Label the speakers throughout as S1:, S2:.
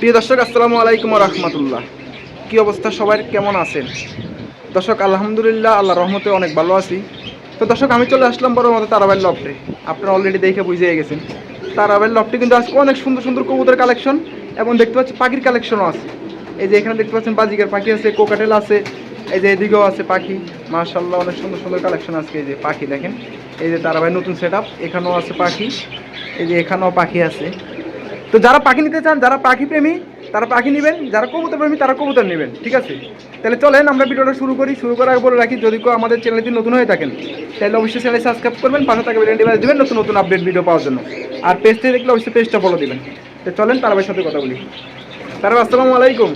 S1: প্রিয় দর্শক, আসসালামু আলাইকুম রহমতুল্লাহ। কি অবস্থা সবাই কেমন আছেন? দর্শক, আলহামদুলিল্লাহ আল্লাহ রহমতে অনেক ভালো আছি। তো দর্শক, আমি চলে আসলাম বড় মতো তারাবাইল লফটে আপনারা অলরেডি দেখে বুঝে গেছেন। তারাবাইল লফটে কিন্তু আজকে অনেক সুন্দর সুন্দর কবুতর কালেকশন এবং দেখতে পাচ্ছি পাখির কালেকশনও আছে। এই যে এখানে দেখতে পাচ্ছেন বাজিকার পাখি আছে কোকাটেল আছে, এই যে এদিকেও আছে পাখি। মাশাল্লাহ অনেক সুন্দর সুন্দর কালেকশন আজকে এই যে পাখি দেখেন। এই যে তারাবাই নতুন সেট এখানেও আছে পাখি। এই যে এখানেও পাখি আছে। তো যারা পাখি নিতে চান যারা পাখি প্রেমী তারা পাখি নেবেন যারা কবুতর প্রেমী তারা কবুতর নেবেন ঠিক আছে? তাহলে চলেন আমরা ভিডিওটা শুরু করি। শুরু করার আগে বলে রাখি যদি কেউ আমাদের চ্যানেলটি নতুন হয়ে থাকেন তাহলে অবশ্যই চ্যানেল সাবস্ক্রাইব করবেন পাশে থাকা ডিভাইস দেবেন নতুন নতুন আপডেট ভিডিও পাওয়ার জন্য। আর পেজটি দেখলে অবশ্যই পেজটা ফলো দেবেন। তো চলেন তারা সাথে কথা বলি। তারা আসসালামু আলাইকুম।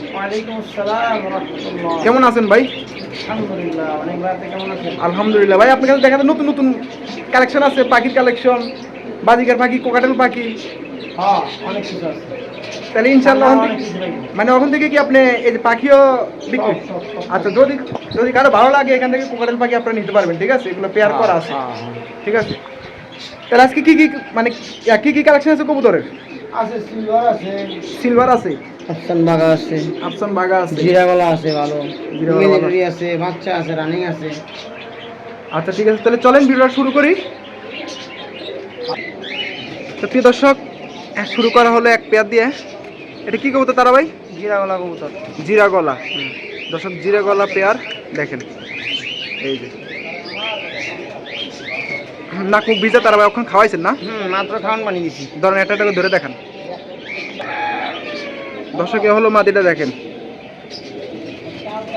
S1: কেমন আছেন ভাই?
S2: আলহামদুলিল্লাহ
S1: ভাই আপনার কাছে দেখা নতুন নতুন কালেকশন আছে পাখির কালেকশন বাজিকার পাখি কোকাটেল পাখি।
S2: হ্যাঁ অনেক কিছু আছে।
S1: তাহলে ইনশাল্লাহ। মানে ওখান থেকে কি আপনি এই যে পাখিও বিক্রি। আচ্ছা যদি যদি কারও ভালো লাগে এখান থেকে কোকাটেল পাখি আপনারা নিতে পারবেন ঠিক আছে? এগুলো পেয়ার করা আছে।
S2: হ্যাঁ, হ্যাঁ।
S1: ঠিক আছে? তাহলে আজকে কি কি মানে কি কি কালেকশন আছে কবুতরের?
S2: আছে সিলভার আছে।
S1: সিলভার আছে?
S2: আফসান বাগা আছে।
S1: আফসান বাগা আছে।
S2: জিরাগলা আছে ভালো। মিলিটারি আছে বাচ্চা আছে রানিং আছে।
S1: আচ্ছা ঠিক আছে। তাহলে চলেন ভিডিওটা শুরু করি। তো প্রিয় দর্শক শুরু করা হলো এক পেয়ার দিয়ে। এটা কি কবুতর তারা ভাই?
S2: জিরা গলা কবুতর।
S1: জিরা গলা দর্শক জিরা গলা পেয়ার দেখেন। এই যে। না খুব ভিজা তারা ভাই ওখানে খাওয়াইছেন না?
S2: হুম মাত্র খাওয়ান বানিয়ে দিছি।
S1: ধরেন একটা টাকা ধরে দেখান। দর্শক হলো মাটিটা দেখেন।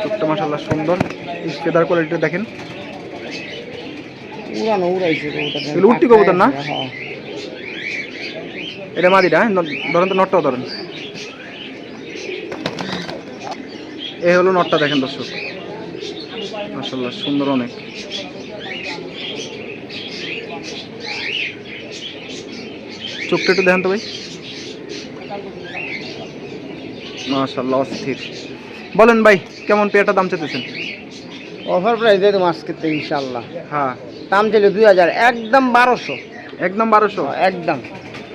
S1: ছোট্ট মাসাল্লাহ সুন্দর। স্পেদার কোয়ালিটি দেখেন।
S2: উড়ানো উড়াইছে কবুতর
S1: উঠতি কবুতর না?
S2: হ্যাঁ
S1: এটা মাদিটা হ্যাঁ ন- ধরেন তো নটটাও ধরেন। এ হলো নটটা দেখেন দর্শক। মাসাল্লাহ সুন্দর অনেক। চোখটা একটু দেখেন তো ভাই। মাশাল্লাহ অস্থির। বলেন ভাই কেমন পেয়ারটা দাম চাইতেছেন?
S2: অফার প্রাইস দিয়ে দেবো আজকে ইনশাল্লাহ
S1: হ্যাঁ।
S2: দাম ছিল দুই হাজার একদম বারোশো।
S1: একদম বারোশো?
S2: একদম।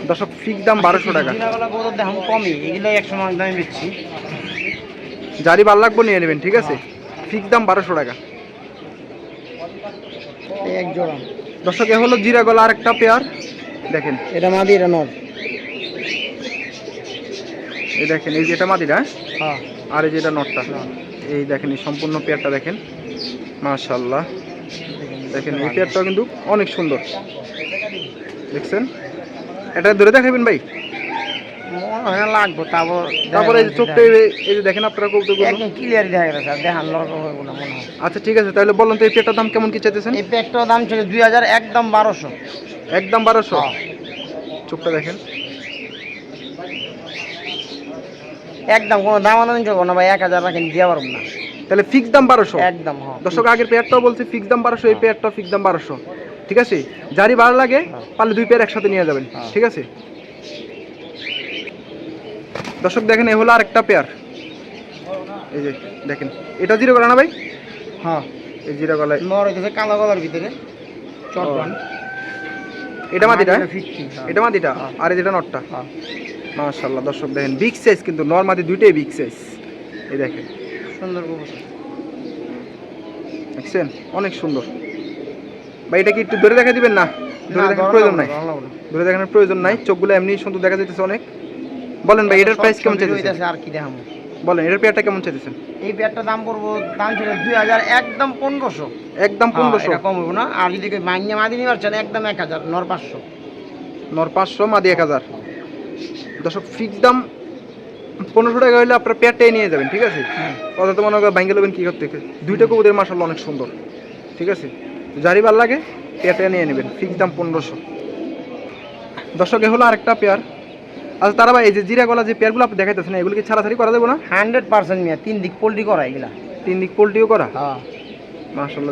S1: দর্শক ফিক্স দাম বারোশো টাকা।
S2: দাম কমই এগুলো একশো দামে বেচছি।
S1: জারি ভালো লাগবো নিয়ে নেবেন ঠিক আছে? ফিক্স দাম বারোশো টাকা।
S2: এই এক জোড়া।
S1: দর্শক এ হলো জিরা গলা আরেকটা পেয়ার। দেখেন।
S2: এটা মাদি এটা নর।
S1: এই দেখেন এই যেটা মাদিরা
S2: হ্যাঁ?
S1: আর এই যেটা নটটা এই দেখেন এই সম্পূর্ণ পেয়ারটা দেখেন। মাশাল্লাহ দেখেন এই পেয়ারটাও কিন্তু অনেক সুন্দর। দেখছেন? এটা ধরে দেখাবেন ভাই।
S2: হয় লাগবো তারপর
S1: তারপরে এই যে চোখটা এই- এই যে দেখেন আপনারা কৌতুক
S2: একদম ক্লিয়ারই দেখা গেছে স্যার দেখান লড়কা হইব না মনে হয়।
S1: আচ্ছা ঠিক আছে তাহলে বলুন তো এই দাম কেমন কি চাইতেছেন?
S2: এই প্যাকটার দাম ছিল দুই হাজার একদম বারোশো।
S1: একদম বারোশো? চোখটা দেখেন।
S2: একদম কোনো দাম চলবো না ভাই এক হাজার রাখেন দিয়ে পারব না।
S1: তাহলে ফিক্স দাম বারোশো?
S2: একদম হ্যাঁ।
S1: দর্শক আগের পেয়ারটাও বলছে ফিক্স দাম বারোশো এই পেয়ারটাও ফিক্স দাম বারোশো। ঠিক আছে? যারই ভালো লাগে পারলে দুই পেয়ার একসাথে নিয়ে যাবেন
S2: হ্যাঁ।
S1: ঠিক আছে? দর্শক দেখেন এ হলো আরেকটা পেয়ার এই যে দেখেন এটা জিরো গলা না ভাই?
S2: হ্যাঁ।
S1: এই জিরো গলায়।
S2: নর হইতেছে কালো গলার ভিতরে চটবান
S1: এটা মাদিটা
S2: ফিফটি
S1: এটা মাদিটা
S2: হ্যাঁ।
S1: আর যেটা নটটা
S2: হ্যাঁ।
S1: মাশাল্লাহ দর্শক দেখেন বিগ সাইজ কিন্তু নর মাদি দুইটাই বিগ সাইজ এই দেখেন।
S2: সুন্দর
S1: দেখছেন? অনেক সুন্দর। ভাই এটা কি একটু ধরে দেখা দিবেন না? ধরে দেখার প্রয়োজন নাই।
S2: ধরা
S1: দেখানোর প্রয়োজন নাই। চোখগুলো এমনি সুন্দর দেখা যাইতেছে অনেক। বলেন ভাই এটার প্রাইস কেমন চাইতেছেন?
S2: আর কি দেখাবো
S1: বলেন এটার পেয়ারটা কেমন চাইতেছেন?
S2: এই প্যাকটার দাম পড়ব দাম ছিল দুই হাজার একদম পনেরোশো।
S1: একদম পনেরোশো।
S2: এটা কম হইব না। আর যদি মাইনে মাদি নিবার চান একদম এক হাজার নর পাঁচশো।
S1: নর পাঁচশো মাদি এক হাজার। দর্শক ফিক্স দাম পনেরোশো টাকা হলে আপনার পেয়ারটাই নিয়ে যাবেন ঠিক আছে? কথা তো মনে করেন ভাঙ্গে নেবেন কী করতে? দুইটা কবুদের মাসাল অনেক সুন্দর ঠিক আছে? যারই ভালো লাগে পেয়ারটা নিয়ে নেবেন। ফিক্স দাম পনেরোশো। দর্শক এ হলো আরেকটা পেয়ার। আচ্ছা তারা ভাই এই যে জিরা গলা যে পেয়ারগুলো আপনি দেখাইতেছেন এগুলো কি ছাড়াছাড়ি করা যাবে না?
S2: হান্ড্রেড পার্সেন্ট মিয়া তিন দিক পোল্ট্রি করা এগুলা।
S1: তিন দিক পোল্ট্রিও করা?
S2: হ্যাঁ।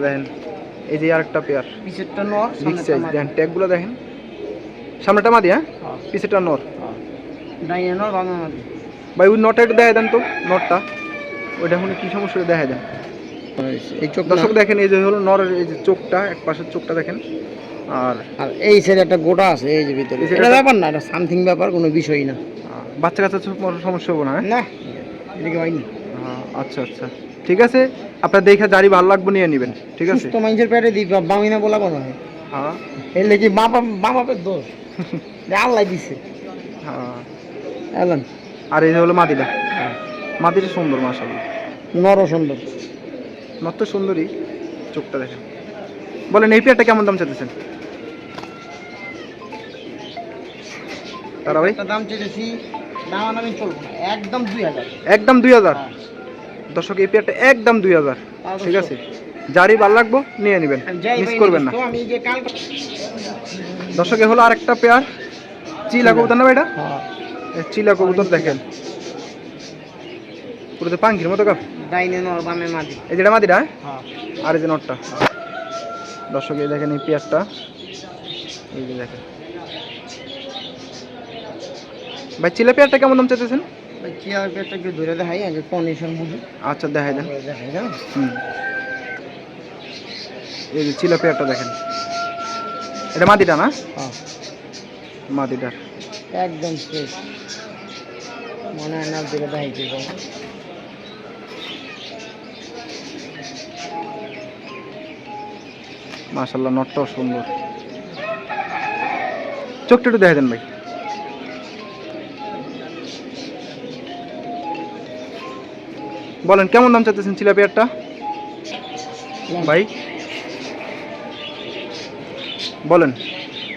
S1: দেখেন। এই যে আরেকটা পেয়ার।
S2: পিছেরটা নর
S1: বিগ সাইজ দেখেন ট্যাগগুলো দেখেন। সামনেটা মাদি হ্যাঁ?
S2: হ্যাঁ,
S1: পিছেটা নর।
S2: হ্যাঁ। ডাইনে নর বামে মাদি।
S1: ভাই ওই নটটা একটু দেখা দেন তো নটটা। ওইটা এখন কি সমস্যা দেখা দেন।
S2: এই চোখ
S1: দর্শক দেখেন এই যে হলো নরের এই যে চোখটা এক পাশের চোখটা দেখেন। আর
S2: আর এই সাইডে একটা গোটা আছে এই যে ভিতরে। এটা ব্যাপার না এটা সামথিং ব্যাপার কোনো বিষয় না।
S1: বাচ্চা কাচ্চা সমস্যা হবে না হ্যাঁ?
S2: না এদিকে হয়নি।
S1: হ্যাঁ, আচ্ছা আচ্ছা। ঠিক আছে আপনার দেখে জারি ভালো লাগবে নিয়ে নেবেন ঠিক আছে?
S2: সুস্থ মানুষের পেটে দিই বামি না বলা কথা হয়।
S1: হ্যাঁ।
S2: এর লেগে বাবা বাবাপের দোষ? যে আল্লাহ দিছে।
S1: হ্যাঁ। আর এই হলো মাদিটা মাদিটা সুন্দর মাশাল্লাহ
S2: নর সুন্দর।
S1: নত্য সুন্দরী চোখটা দেখেন। বলেন এই পেয়ারটা কেমন দাম চাইতেছেন? তারা ভাই?
S2: দাম চেয়েছি দাম চলবো না একদম দুই হাজার।
S1: একদম দুই হাজার? দর্শক এই পেয়ারটা একদম দুই হাজার। ঠিক আছে? যারই ভালো লাগবো নিয়ে নেবেন। মিস করবেন না। দর্শক এ হলো আরেকটা পেয়ার। চিলা কবুতর না ভাই এটা?
S2: হ্যাঁ।
S1: চিলা কবুতর দেখেন। পুরো তো পাঙ্খির মতো কাপ?
S2: ডাইনে নর বামে মাদি।
S1: এই যেটা মাদিরা হ্যাঁ?
S2: হ্যাঁ
S1: আর এই যে নটটা? দর্শক এই দেখেন এই পেয়ারটা এই যে দেখেন। ভাই চিলা পেয়ারটা কেমন দাম চাইতেছেন?
S2: ভাই চেয়ার পেটটা একটু ধরে দেখাই আগে কন্ডিশন বুঝি।
S1: আচ্ছা দেখাই দেন।
S2: দেখাই না
S1: হুম। এই যে চিলা পেয়ারটা দেখেন। এটা মাদিটা না?
S2: হ্যাঁ।
S1: মাদিটার।
S2: একদম ফ্রেশ মনে হয় না ধরে দেখাইতে
S1: মাশাল্লাহ নটটাও সুন্দর। চোখটা একটু দেখা দেন ভাই। বলেন কেমন দাম চাইতেছেন চিলা পেয়ারটা ভাই। বলেন।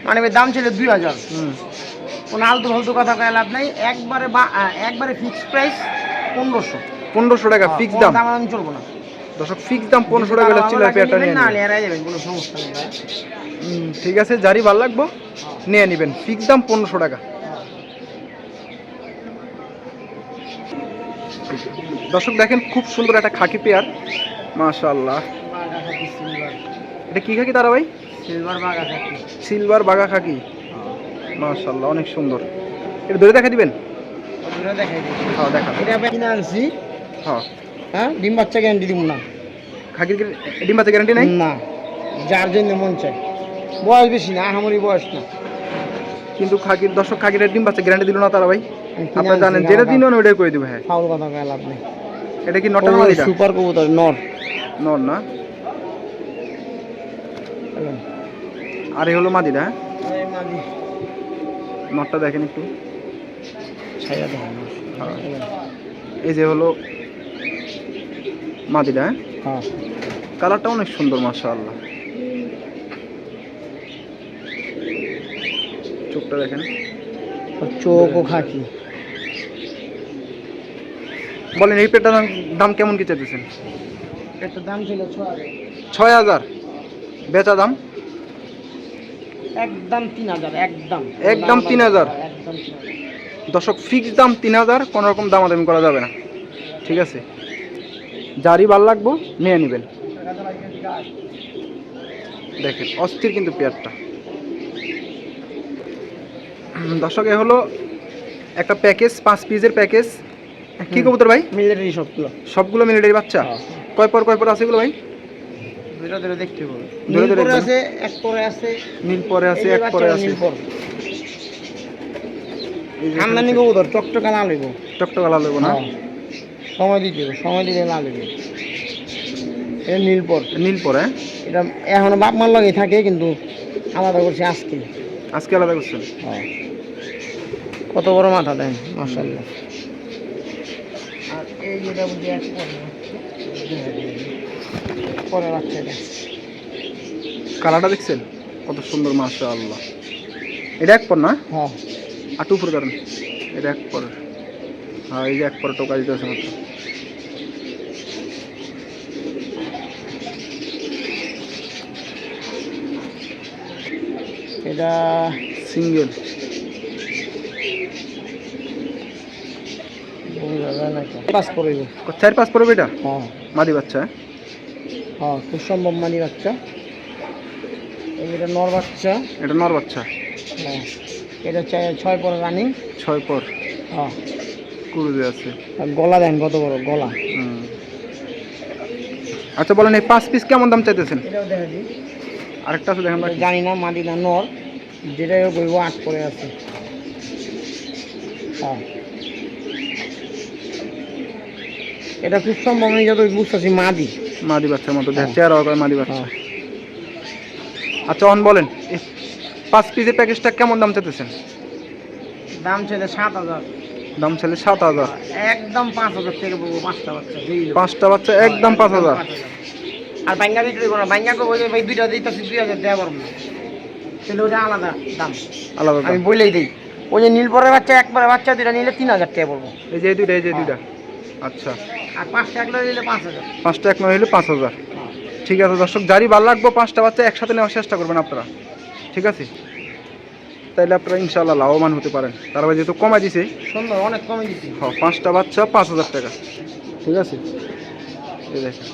S2: মানে ভাই দাম ছিল দুই হাজার। কোনো আলতু ফালতু কথা কয়ে লাভ নাই। একবারে বা একবারে ফিক্সড প্রাইস পনেরোশো।
S1: পনেরোশো টাকা ফিক্স দাম
S2: দাম। আমি চলবো না।
S1: দর্শক ফিক্স দাম পনেরোশো টাকা হলে চিলা পেয়ারটা নিয়ে ঠিক আছে যারই ভালো লাগবো নিয়ে নেবেন। ফিক্স দাম পনেরোশো টাকা। দর্শক দেখেন খুব সুন্দর একটা খাকি পেয়ার মাশাল্লাহ এটা কি খাকি তারা ভাই?
S2: সিলভার বাঘা খাকি।
S1: সিলভার বাগা খাকি মাশাল্লাহ অনেক সুন্দর। এটা ধরে দেখা দিবেন?
S2: দেখাই দিই।
S1: হ্যাঁ দেখা
S2: এটা কিনে আনছি।
S1: হ্যাঁ।
S2: হ্যাঁ? ডিম বাচ্চা গ্যারান্টি দিব না।
S1: খাকির ডিম বাচ্চা গ্যারান্টি নাই?
S2: না। যার জন্য মন চাই বয়স বেশি না আহামরি বয়স না।
S1: কিন্তু খাকির দর্শক খাকির ডিম বাচ্চা গ্যারান্টি দিল না তারা ভাই। আপনারা জানেন যেটা। দিন ওইটাই করে দিব হ্যাঁ।
S2: ফাউল কথা কয়ে লাভ নেই।
S1: এটা কি নটা মাদিটা
S2: সুপার কবুতর নর।
S1: নর না? আর এই হলো মাদিটা হ্যাঁ? নটটা দেখেন একটু।
S2: দেখেন
S1: হ্যাঁ। এই যে হলো মাদিটা হ্যাঁ?
S2: হ্যাঁ।
S1: কালারটা অনেক সুন্দর মাশাআল্লাহ। চোখটা দেখেন।
S2: চোখ ও খাকি।
S1: বলেন এই পেটার দাম কেমন কি চাইতেছেন?
S2: একটা দাম ছিল ছয়
S1: হাজার। বেচা দাম?
S2: একদম তিন হাজার একদম।
S1: একদম 3000
S2: একদম তিন হাজার।
S1: দর্শক ফিক্স দাম তিন হাজার কোনো রকম দামাদামি করা যাবে না। ঠিক আছে? যারই ভালো লাগবো নিয়ে নেবেন। দেখেন অস্থির কিন্তু পেয়ারটা দর্শক এ হলো একটা প্যাকেজ পাঁচ পিসের প্যাকেজ। কি। কবুতর ভাই?
S2: মিলিটারি সবগুলো।
S1: সবগুলো মিলিটারি বাচ্চা?
S2: হ্যাঁ।
S1: কয় পর কয় পর আছে এগুলো ভাই?
S2: দেখতে পরে আছে এক পরে আছে।
S1: নীল পরে আছে এক পরে আছে।
S2: আমদানি কবুতর চকচকা না লইব
S1: টকটক আলা লইব না?
S2: হ্যাঁ। সময় দিতে হবে সময় দিলে না লইব এটা নীল পর
S1: নীল পরে হ্যাঁ?
S2: এটা এখনও বাপ মার লাগে থাকে কিন্তু আলাদা করছে আজকে।
S1: আজকে আলাদা করছেন
S2: হ্যাঁ। কত বড় মাথা দেন মাসাল্লাহ আর এই যেটা বুঝি এক পরে পরে এটা
S1: কালারটা দেখছেন? কত সুন্দর মাশা আল্লাহ এটা এক পর না?
S2: হ্যাঁ।
S1: আটু উপর কারণ? এটা এক পর হ্যাঁ এই যে এক পর টোকা দিতে আছে
S2: এটা
S1: সিঙ্গেল।
S2: পাস
S1: চার পড়বে এটা?
S2: হ্যাঁ।
S1: মাদি বাচ্চা হ্যাঁ?
S2: হ্যাঁ খুব সম্ভব মানি বাচ্চা। এটা নর বাচ্চা।
S1: এটা নর বাচ্চা।
S2: হ্যাঁ এটা ছয় পরে রানিং।
S1: ছয় পর।
S2: হ্যাঁ।
S1: কুরুজে আছে।
S2: গলা দেন কত বড় গলা।
S1: আচ্ছা বলেন এই পাঁচ পিস কেমন দাম চাইতেছেন? আরেকটা আছে দেখেন।
S2: জানি না মাদি না নর। যেটাই হোক ওই আট করে আছে। হ্যাঁ। এটা খুব সম্ভব যত মাদি।
S1: মাদি বাচ্চার মতো
S2: হ্যাঁ।
S1: মাদি বাচ্চা।
S2: হ্যাঁ।
S1: আচ্ছা অন বলেন পাঁচ পিসের প্যাকেজটা কেমন দাম চাইতেছেন?
S2: দাম চাইলে সাত হাজার।
S1: দাম চাইলে সাত হাজার।
S2: একদম পাঁচ হাজার থেকে বলব পাঁচটা বাচ্চা
S1: পাঁচটা বাচ্চা একদম পাঁচ হাজার।
S2: আর বাঙ্গা দিতে দেবো না ভাই দুইটা দিতে দুই হাজার দেওয়া পারব না। তাহলে ওটা আলাদা দাম।
S1: আলাদা
S2: আমি বলেই দিই ওই যে নীলপরের বাচ্চা একবারে বাচ্চা দুইটা নিলে তিন হাজার টাকা পড়ব।
S1: এই যে এই দুইটা এই যে দুইটা। আচ্ছা।
S2: আর পাঁচটা একলা নিলে পাঁচ হাজার।
S1: পাঁচটা এক নয় হলে পাঁচ হাজার। ঠিক আছে দর্শক যারই ভালো লাগবো পাঁচটা বাচ্চা একসাথে নেওয়ার চেষ্টা করবেন আপনারা। ঠিক আছে? তাইলে আপনারা ইনশাল্লাহ লাভবান হতে পারেন। তারপরে যেহেতু কমাই দিছে।
S2: সুন্দর অনেক কমে দিচ্ছি
S1: হ্যাঁ পাঁচটা বাচ্চা পাঁচ হাজার টাকা। ঠিক আছে? এই দেখেন।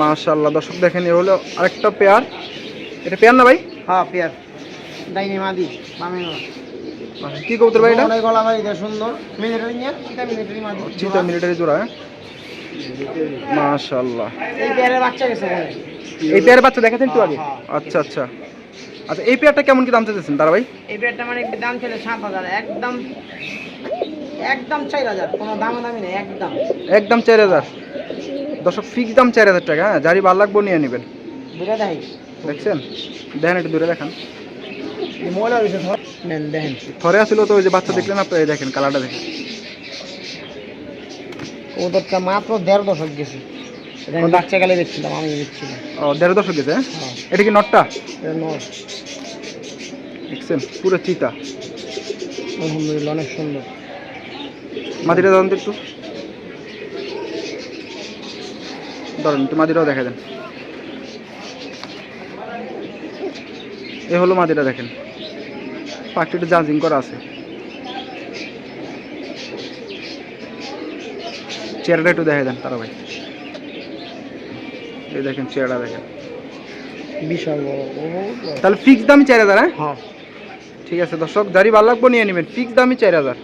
S1: মাশাল্লাহ দর্শক দেখেন এ হলো আরেকটা পেয়ার। এটা পেয়ার না ভাই?
S2: হ্যাঁ পেয়ার। ডাইনি মাদি বামে
S1: কি কবুতর ভাই এটা?
S2: অনেক গলা ভাই এটা সুন্দর। মিলিটারি নিয়ে এটা মিলিটারি মাদি।
S1: চিতা মিলিটারি জোড়া হ্যাঁ? মাশাল্লাহ
S2: এই পেয়ারের বাচ্চা গেছে ওখানে।
S1: এই পেয়ারের বাচ্চা দেখাতেন একটু আগে? আচ্ছা আচ্ছা। আচ্ছা এই পেয়ারটা কেমন কি দাম চাইতেছেন তারা ভাই?
S2: এই পেয়ারটা মানে একটু দাম ছিল সাত হাজার একদম একদম চার হাজার। কোনো দামে দামি নেই একদম।
S1: একদম চার হাজার। দর্শক ফিক্স দাম চার হাজার টাকা হ্যাঁ যারই ভালো লাগবো নিয়ে নেবেন। দেখছেন? দেখেন একটু দূরে দেখান। থরে আসছিল তো ওই যে বাচ্চা দেখলেন আপনি দেখেন কালারটা দেখেন।
S2: ওদেরটা মাত্র দেড় দশক গেছে। বাচ্চা গেলে দেখছিলাম আমি দেখছিলাম।
S1: ও দেড় দশক গেছে হ্যাঁ?
S2: হ্যাঁ।
S1: এটা কি নটটা দেখছেন পুরো চিতা।
S2: আলহামদুলিল্লাহ অনেক সুন্দর।
S1: মাদিটা ধরেন একটু। ধরেন একটু মাদিটাও দেখা দেন। এ হলো মাদিটা দেখেন। পাখিটা জাজিং করা আছে। চেহারাটা একটু দেখা দেন তারা ভাই এই দেখেন চেহারা দেখেন।
S2: বিশাল।
S1: তাহলে ফিক্স দামই চার হাজার হ্যাঁ?
S2: হ্যাঁ।
S1: ঠিক আছে দর্শক যারই ভালো লাগবো নিয়ে নেবেন। ফিক্স দামই চার হাজার।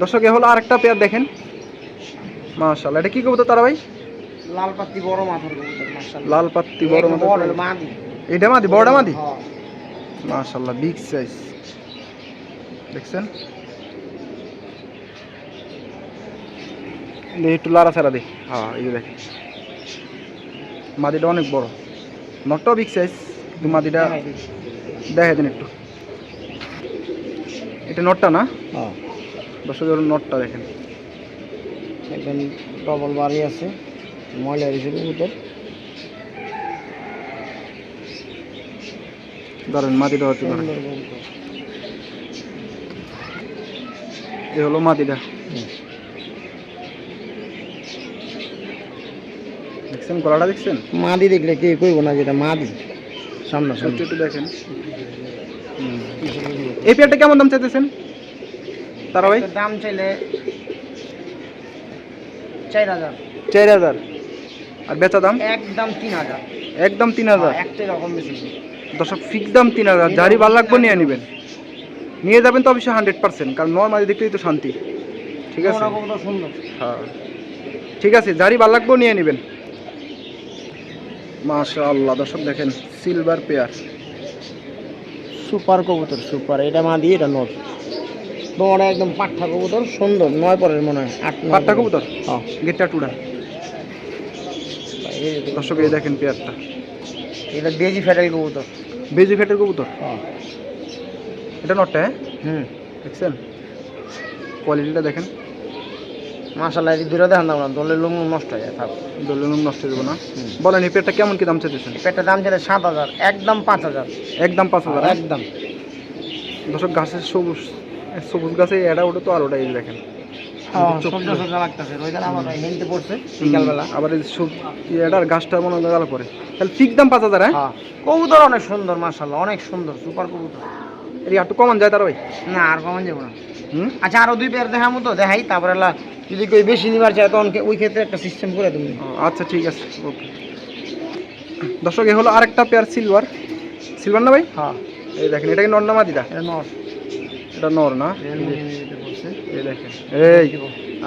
S1: দর্শক এ হলো আরেকটা পেয়ার দেখেন। মাশাল্লাহ এটা কি করব তারা ভাই?
S2: লাল পাত্তি বড় মাথার কবুতর মাশাআল্লাহ।
S1: লাল পাত্তি বড়
S2: বড় মাদি।
S1: এটা মাদি বড়টা মাদি?
S2: হ্যাঁ।
S1: মাশাল্লাহ বিগ সাইজ দেখছেন? একটু লাড়া ছাড়া দে। হ্যাঁ এই যে দেখেন। মাদিটা অনেক বড়। নটটাও বিগ সাইজ কিন্তু মাদিটা
S2: দেখাই দিই।
S1: দেখা দেন একটু। এটা নটটা না?
S2: হ্যাঁ।
S1: দর্শক নটটা দেখেন।
S2: একদম ডবল বাড়ি আছে ময়লা হয়েছে কবুতর
S1: ধরেন মাদিটা হচ্ছে এ হলো
S2: হুম।
S1: দেখছেন গলাটা দেখছেন?
S2: মাদি দেখলে কে কইব না যেটা মাদি সামনে সামনে
S1: একটু দেখেন। এই পেয়ারটা কেমন দাম চাইতেছেন? তারা ভাই
S2: দাম চাইলে চার হাজার।
S1: চার হাজার। আর বেচা দাম?
S2: একদম তিন হাজার।
S1: একদম তিন হাজার?
S2: একটাই রকম বেশি
S1: দর্শক ফিক্স দাম তিন হাজার। যারই ভালো লাগবে নিয়ে নেবেন। নিয়ে যাবেন তো অবশ্যই হান্ড্রেড পার্সেন্ট কারণ নর্মালি দেখলেই তো শান্তি। ঠিক আছে? হ্যাঁ। ঠিক আছে যারই ভালো লাগবে নিয়ে নেবেন। মাশা আল্লাহ দর্শক দেখেন সিলভার পেয়ার
S2: সুপার কবুতর সুপার। এটা মাদি এটা নর তোমার একদম পাঠা কবুতর সুন্দর নয় পরের মনে হয় আট
S1: পাট্টা। কবুতর?
S2: হ্যাঁ
S1: গেটটা
S2: দেখো।
S1: দর্শক এই দেখেন পেয়ারটা।
S2: এটা বেজি ফেটাই কবুতর।
S1: বেজি ফেটের কবুতর?
S2: হ্যাঁ।
S1: এটা নটটা হ্যাঁ?
S2: হুম।
S1: দেখছেন কোয়ালিটিটা দেখেন।
S2: মাসাল্লাহ এই দূরে দেখান দাম না দলে লুম নষ্ট হয়ে যায় থাক।
S1: দলিলুম নষ্ট দেবো না। বলেন এই পেয়ারটা কেমন কি দাম চাইতেছেন?
S2: পেটটা দাম ছিল সাত হাজার একদম পাঁচ হাজার।
S1: একদম পাঁচ হাজার হ্যাঁ?
S2: একদম।
S1: দর্শক গাছের সবুজ সবুজ গাছে এটা ওটা তো আর ওটা এই দেখেন।
S2: হ্যাঁ
S1: আবার এটার গাছটা মনে হয় পরে তাহলে দাম পাঁচ হাজার হ্যাঁ?
S2: হ্যাঁ কবুতর অনেক সুন্দর অনেক সুন্দর সুপার কবুতর।
S1: একটু কমান যায় তার ভাই।
S2: না আর কমন যাব না। আচ্ছা আরও দুই পেয়ার দেখামো তো দেখাই তারপরে যদি কেউ বেশি নিবার চায় তখন ওই ক্ষেত্রে একটা সিস্টেম করে তুমি
S1: আচ্ছা ঠিক আছে ওকে। দর্শক এ হলো আরেকটা পেয়ার সিলভার সিলভার না ভাই?
S2: হ্যাঁ।
S1: এই দেখেন এটা কি নর না মাদিটা
S2: এটা নর।
S1: এটা নর না। এই দেখেন। এই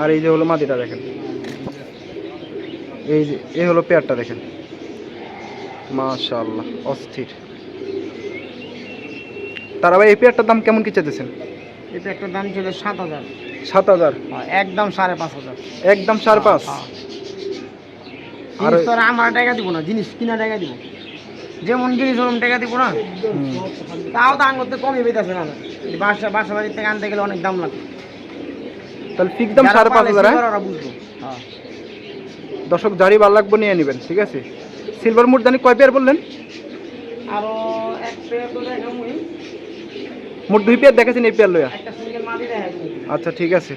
S1: আর এই যে হলো মাদিটা দেখেন। এই যে এই হলো পেয়ারটা দেখেন। মাশাআল্লাহ অস্থির। তারা ভাই এই পেয়ারটার দাম কেমন কি চাইতেছেন?
S2: এটা একটা দাম ছিল সাত হাজার।
S1: সাত হাজার?
S2: হ্যাঁ, একদম সাড়ে পাঁচ হাজার।
S1: একদম সাড়ে পাঁচ?
S2: হ্যাঁ।
S1: আর
S2: তো আমরা টাকা দিব না জিনিস কিনা টাকা দিব। যেমন জিনিস ওরকম টাকা দিব না। তাও দাম করতে কমই পেতেছে না। এই বাসা বাসা বাড়ির থেকে আনতে গেলে অনেক দাম লাগে।
S1: তাহলে ফিক্স দাম সাড়ে পাঁচ হাজার হ্যাঁ?
S2: ওরা বুঝব। হ্যাঁ।
S1: দর্শক জারি ভালো লাগবে নিয়ে নেবেন ঠিক আছে? সিলভার মুরদানি কয় পেয়ার বললেন?
S2: আরও এক পেয়ার তো দেখামুই
S1: মোট দুই পেয়ার দেখেছেন এই পেয়ার
S2: দেখাই
S1: আচ্ছা ঠিক আছে।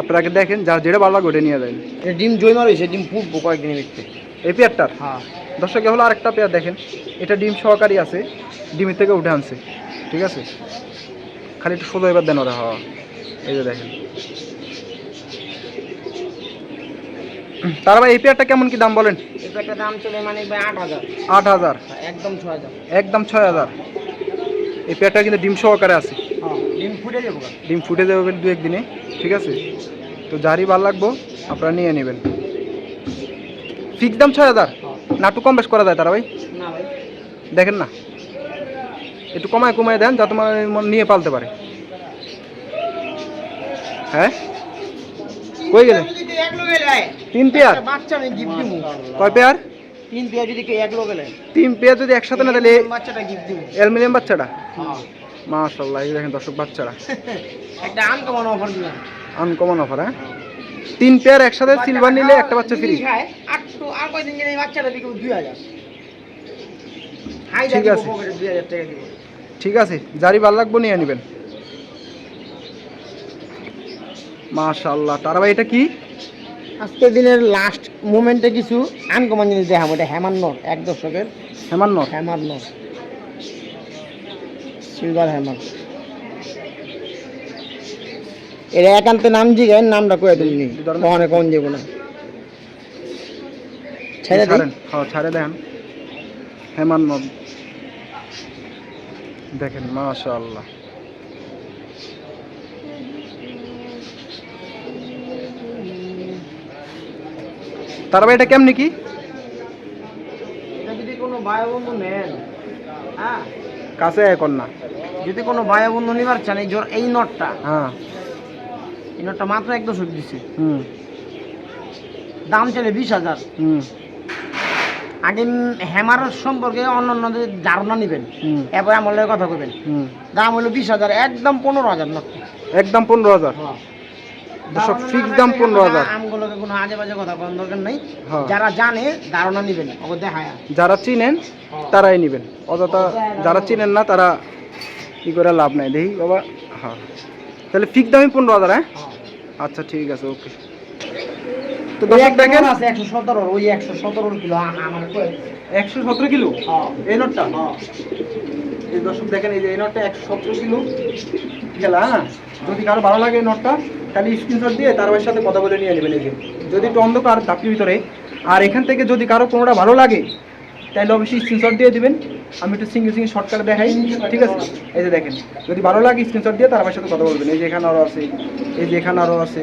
S1: আপনারা দেখেন যার যেটা ভালো লাগে ওটা নিয়ে যাবেন।
S2: ডিম জৈমা রয়েছে ডিম ফুটবো কয়েকদিনের ভিতরে
S1: এই পেয়ারটার
S2: হ্যাঁ।
S1: দর্শক হলো আরেকটা পেয়ার দেখেন। এটা ডিম সহকারী আছে ডিমের থেকে উঠে আনছে ঠিক আছে? খালি একটু সোজা এবার দেন ওরা এই যে দেখেন। তার ভাই এই পেয়ারটা কেমন কি দাম বলেন?
S2: এই একটা দাম চলে মানে ভাই আট হাজার।
S1: আট হাজার?
S2: একদম ছ
S1: একদম ছয় হাজার। এই পেয়ারটা কিন্তু ডিম সহকারে আছে।
S2: হ্যাঁ ডিম ফুটে যাব
S1: ডিম ফুটে দেবে দু একদিনে ঠিক আছে? তো যারই ভালো লাগবো আপনারা নিয়ে নেবেন। ফিক্স দাম ছয় হাজার?
S2: হ্যাঁ
S1: না একটু কম বেশ করা যায় তারা ভাই?
S2: না ভাই।
S1: দেখেন না। একটু কমায় কমায় দেন যাতে মানে মন- নিয়ে পালতে পারে। হ্যাঁ? কই গেলে? তিন পেয়ার? কয় পেয়ার?
S2: তিন পেয়ার যদি এক লোকে
S1: তিন পেয়ার যদি একসাথে না তাহলে
S2: বাচ্চাটা গিফট
S1: অ্যালমিনিয়াম বাচ্চাটা?
S2: হ্যাঁ।
S1: মাশাল্লাহ এই দেখেন দর্শক বাচ্চারা।
S2: একটা আনকমন অফার দিলাম।
S1: আনকমন অফার হ্যাঁ? তিন পেয়ার একসাথে সিলভার নিলে একটা বাচ্চা ফ্রি
S2: আর কয়দিন গেলে বাচ্চাটা হাজার। হাই
S1: ঠিক
S2: ঠিক
S1: আছে।
S2: আছে দুই হাজার টাকা দিব।
S1: ঠিক আছে যারই ভালো লাগবো নিয়ে নেবেন। মাশাল্লাহ তারা ভাই এটা কি?
S2: আজকের দিনের লাস্ট মোমেন্টে কিছু আনকমন জিনিস দেখাবো এটা হেমান্নর এক দশকের
S1: হেমান্ন
S2: হেমান্নর সিলভার হ্যামার এটা একান্ত নাম জিগায় নামটা কয়ে দিলি কখনো কখন যাব না। ছেড়ে
S1: ছাড়েন হ্যাঁ ছাড়ে দেন। হেমান্ন দেখেন মাশাল্লাহ তারা ভাই এটা কেমনি কি?
S2: যদি কোনো ভাই বন্ধু নেন হ্যাঁ?
S1: কাছে এখন না।
S2: যদি কোনো ভাই বন্ধু নিবার চান এই জোর এই নটটা।
S1: হ্যাঁ।
S2: এই নটটা মাত্র এক দশক দিচ্ছে
S1: হুম।
S2: দাম চলে বিশ হাজার।
S1: হুম।
S2: আগে হ্যামার সম্পর্কে অন্য অন্যদের ধারণা নেবেন। এরপরে আমার কথা কবেন
S1: হুম।
S2: দাম হলো বিশ হাজার একদম পনেরো হাজার
S1: একদম পনেরো হাজার? দর্শক ফিক্স দাম পনেরো হাজার?
S2: আমগুলোকে কোনো আজে বাজে কথা বলার দরকার নেই।
S1: হ্যাঁ।
S2: যারা জানে ধারণা নেবেন ওকে দেখায়।
S1: যারা চিনেন তারাই নেবেন। অযথা যারা চিনেন না তারা কি করে লাভ নাই। দেখি বাবা। হ্যাঁ। তাহলে ফিক্স দামই পনেরো হাজার হ্যাঁ। আচ্ছা ঠিক আছে ওকে। তো দর্শক দেখেন।
S2: আছে ওই কিলো আমার
S1: কিলো?
S2: হ্যাঁ,
S1: এই নোটটা?
S2: হ্যাঁ।
S1: এই দর্শক দেখেন এই যে এই নোটটা একশো সতেরো কিলো। খেলা হ্যাঁ? যদি কারও ভালো লাগে নোটটা তাহলে স্ক্রিনশট দিয়ে তার ভাইয়ের সাথে কথা বলে নিয়ে নেবেন এই যে। যদি একটু অন্ধকার চাকরির ভিতরে। আর এখান থেকে যদি কারও কোনোটা ভালো লাগে তাহলে অবশ্যই স্ক্রিনশট দিয়ে দিবেন। আমি একটু সিঙ্গেল সিঙ্গেল শর্টকাট দেখাই ঠিক আছে? এই যে দেখেন যদি ভালো লাগে স্ক্রিনশট দিয়ে তার সাথে কথা বলবেন। এই যে এখানে আরও আছে এই যে এখানে আরও আছে।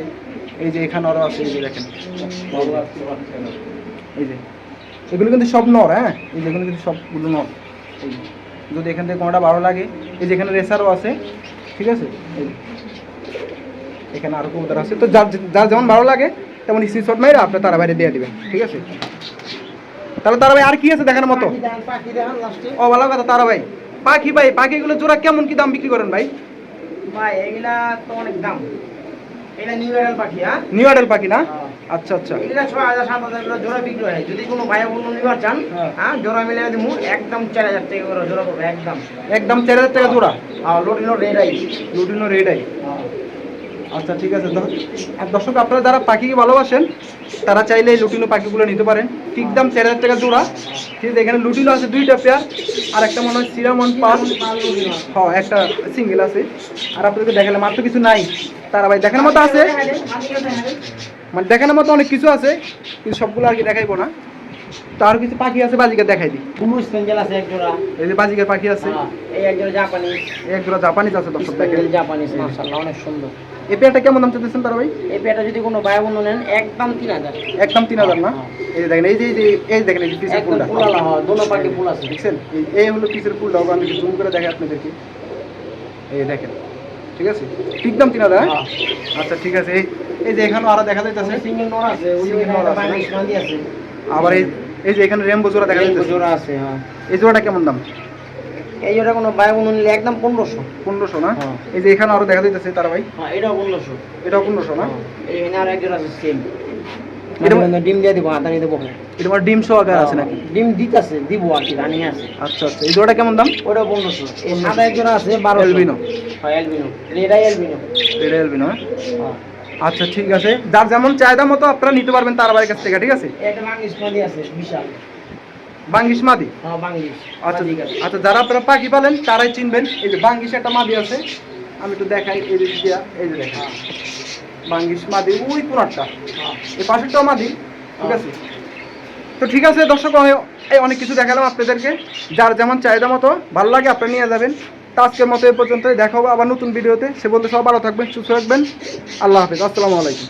S1: এই যে এখানে আরও আছে এই যে দেখেন। এই যে। এগুলো কিন্তু সব নর হ্যাঁ? এই যে এগুলো কিন্তু সবগুলো নর। যদি এখান থেকে কোনোটা ভালো লাগে এই যে এখানে রেসারও আছে ঠিক আছে? এখানে আরও কবুতর আছে। তো যার যার যেমন ভালো লাগে তেমন স্ক্রিনশট মাইরা আপনার তারা বাইরে দিয়ে দিবেন ঠিক আছে? তাহলে তারা ভাই আর কি আছে দেখার মতো? ও ভালো কথা তারা ভাই পাখি ভাই পাখিগুলো জোড়া কেমন কি দাম বিক্রি করেন ভাই?
S2: ভাই এগুলা তো অনেক দাম। এটা নিউ এডাল পাখি হ্যাঁ?
S1: নিউ আইডেল পাখি না? আচ্ছা আচ্ছা।
S2: এটা ছয় হাজার সাত হাজার করে জোড়া বিক্রি হয়। যদি কোনো ভাই বন্ধু নিবার চান
S1: হ্যাঁ।
S2: হ্যাঁ জোড়া মিলে দিমু একদম চার হাজার টাকা করে জোড়া পড়বে একদম।
S1: একদম চার হাজার টাকা জোড়া?
S2: আর lutino red eye
S1: lutino red eye আচ্ছা ঠিক আছে আর দর্শক আপনারা যারা পাখিকে ভালোবাসেন তারা চাইলে এই লুটিনো পাখিগুলো নিতে পারেন। ঠিক দাম চার হাজার টাকা জোড়া। ঠিক আছে এখানে লুটিনো আছে দুইটা পেয়ার আর একটা মনে হয় সিরামন পাল হ্যাঁ একটা সিঙ্গেল আছে। আর আপনাদেরকে দেখালে মাত্র কিছু নাই। তারা ভাই দেখানোর মতো আছে। মানে দেখানোর মতো অনেক কিছু আছে কিন্তু সবগুলো আর কি দেখাইবো না। তো আরও কিছু পাখি আছে বাজিকে দেখাই দিই।
S2: স্পেঞ্জেল আছে এক জোড়া।
S1: এই যে বাজিকের পাখি আছে।
S2: হ্যাঁ, এই এক জোড়া জাপানি
S1: এক জোড়া জাপানিজ আছে দর্শক দেখেন।
S2: জাপানিজ মাশাআল্লাহ অনেক সুন্দর।
S1: এই পেয়ারটা কেমন দাম চাইতেছেন তারা ভাই?
S2: এই যদি কোনো ভাই বন্ধু নেন একদম তিন হাজার।
S1: একদম তিন হাজার না? এই যে দেখেন এই যে এই এই দেখেন এই পিসের ফুলটা।
S2: দোনো পাখি ফুল আছে।
S1: দেখছেন? এই- এই হলো পিসের ফুলটা আমি জুম করে দেখাই আপনাদেরকে। এই দেখেন ঠিক আছে? ঠিক দাম তিন হাজার হ্যাঁ?
S2: হ্যাঁ।
S1: আচ্ছা ঠিক আছে। এই এই যে এখানে আরও দেখা যাইতেছে।
S2: সিঙ্গেল নর আছে
S1: আছে, আবার এই এই যে এখানে রেমবো জোড়া দেখা যাইতেছে।
S2: জোড়া আছে হ্যাঁ।
S1: এই জোড়াটা কেমন দাম?
S2: এই জোড়া কোনো বাই বোন নিলে একদম পনেরোশো।
S1: পনেরোশো না?
S2: হ্যাঁ।
S1: এই যে এখানে আরও দেখা যাইতেছে তারা ভাই
S2: হ্যাঁ এটাও পনেরোশো।
S1: এটাও পনেরোশো না?
S2: এখানে আর এক জোড়া আছে সেম
S1: এটা-
S2: এটা ডিম দিয়ে দিব হাতানি দেবো
S1: এটা আমার ডিম আছে নাকি?
S2: ডিম দিতেছে দিব আর কি রানিং আছে।
S1: আচ্ছা আচ্ছা। এই কেমন দাম?
S2: ওটা পনেরোশো। এই সাদা এক জোড়া আছে বারো
S1: Albino।
S2: হ্যাঁ এলবিনো এটাই এলবিনো
S1: এটা এলবিনো হ্যাঁ?
S2: হ্যাঁ।
S1: আচ্ছা ঠিক আছে। যার যেমন চাহিদা মতো আপনারা নিতে পারবেন তার বাড়ির কাছ থেকে ঠিক আছে?
S2: এটা মাদি আছে বিশাল।
S1: বাঙ্গিস মাদি?
S2: হ্যাঁ
S1: আচ্ছা। আচ্ছা যারা আপনারা পাখি পালেন তারাই চিনবেন এই যে বাঙ্গিস একটা মাদি আছে। আমি একটু দেখাই এই যে দিয়া এই যে দেখাই বাঙ্গিস মাদি ওই পুরাটটা
S2: হ্যাঁ।
S1: এই পাশেরটাও মাদি ঠিক আছে? তো ঠিক আছে দর্শক আমি এই অনেক কিছু দেখালাম আপনাদেরকে। যার যেমন চাহিদা মতো ভালো লাগে আপনি নিয়ে যাবেন। তো আজকের মতো এই পর্যন্তই। দেখা হবে আবার নতুন ভিডিওতে। সে বলতে সব ভালো থাকবেন সুস্থ থাকবেন। আল্লাহ হাফিজ। আসসালামু আলাইকুম।